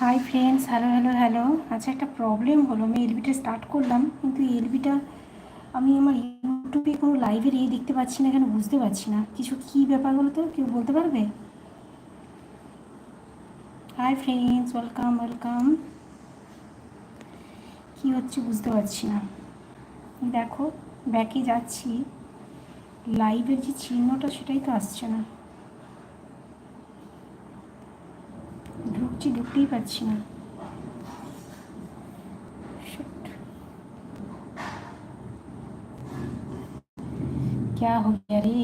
Hi friends hello hello hello আচ্ছা একটা problem হলো। আমি এলবিটা স্টার্ট করলাম, কিন্তু এলবিটা আমি আমার ইউটিউবে কোনো লাইভের এই দেখতে পাচ্ছি না কেন, বুঝতে পারছি না। কিছু কী ব্যাপার বলো তো? কেউ বলতে পারবে? হাই ফ্রেন্ডস ওয়েলকাম ওয়েলকাম কী হচ্ছে বুঝতে পারছি না। দেখো ব্যাকে যাচ্ছি। লাইভের যে চিহ্নটা, সেটাই তো আসছে না। ঢুকছি ঢুকতেই পারছি না क्या हो गया रे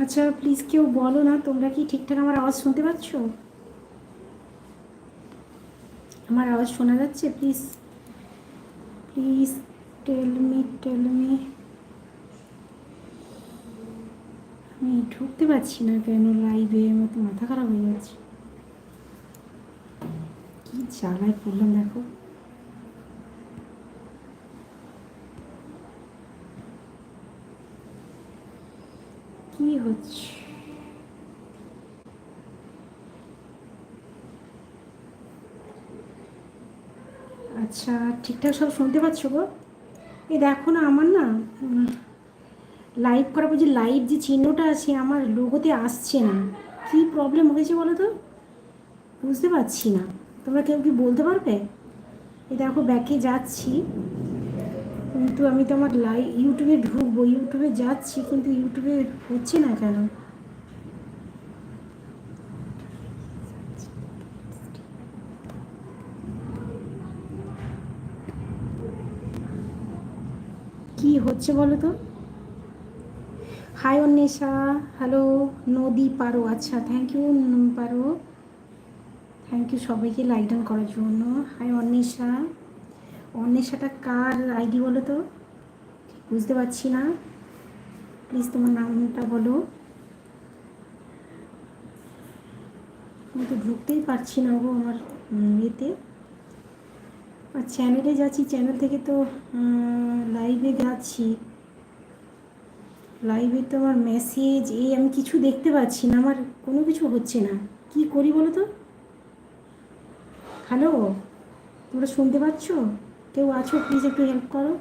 আচ্ছা প্লিজ কেউ বলো না, তোমরা কি ঠিকঠাক আমার আওয়াজ শুনতে পাচ্ছ? আমার আওয়াজ শোনা যাচ্ছে? Please please tell me tell আমি ঢুকতে পারছি না কেন লাইভে আমার তো মাথা খারাপ হয়ে যাচ্ছে। কি জ্বালায় পড়লাম দেখো। কি হচ্ছে? আচ্ছা ঠিকঠাক সব শুনতে পাচ্ছ গো? এই দেখো না, আমার না লাইভ করার পর যে লাইভ যে চিহ্নটা আছে, আমার লোগোতে আসছে না। কি প্রবলেম হয়েছে বলো তো? বুঝতে পারছি না। তোমরা কেউ কি বলতে পারবে? এই দেখো ব্যাকে যাচ্ছি। কিন্তু আমি তো আমার লাই, ইউটিউবে ঢুকবো, ইউটিউবে যাচ্ছি, কিন্তু ইউটিউবে হচ্ছে না কেন? কি হচ্ছে বলো তো? হাই অন্বেষা। হ্যালো নদী পারো। আচ্ছা থ্যাংক ইউ পারো। থ্যাংক ইউ সবাইকে লাইক ডাউন করার জন্য। হাই অন্বেষা। অন্বেষাটা কার আইডি বলো তো? বুঝতে পারছি না। প্লিজ তোমার নামটা বলো। আমি তো ঢুকতেই পারছি না গো আমার ইয়েতে। আর চ্যানেলে যাচ্ছি চ্যানেল থেকে তো লাইভে যাচ্ছি। লাইভে তো আমার মেসেজ এই আমি কিছু দেখতে পাচ্ছি না, আমার কোনো কিছু হচ্ছে না। কি করি বলো তো? হ্যালো তোমরা শুনতে পাচ্ছ? কেউ আছো প্লিজ একটু হেল্প করো।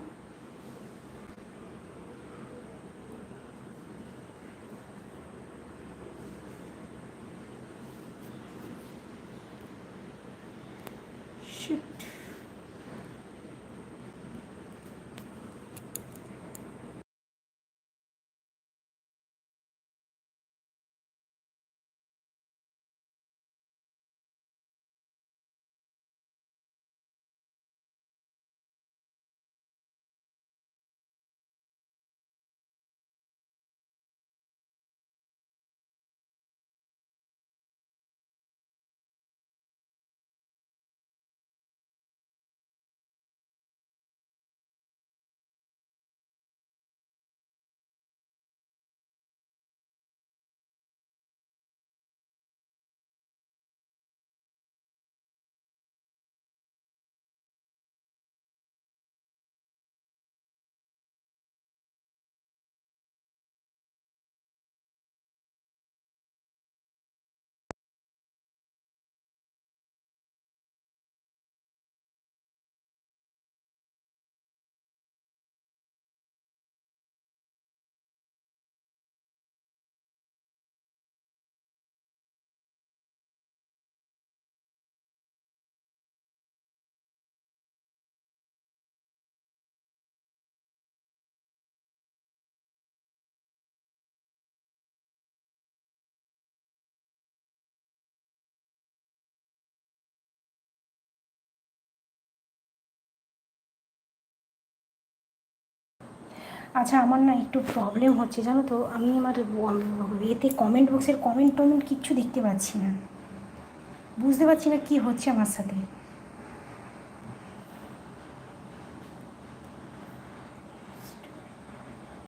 আচ্ছা আমার না একটু প্রবলেম হচ্ছে, জানো তো? আমি আমার এতে কমেন্ট বক্সের কমেন্ট টমেন্ট কিচ্ছু দেখতে পাচ্ছি না। বুঝতে পারছি না কী হচ্ছে আমার সাথে।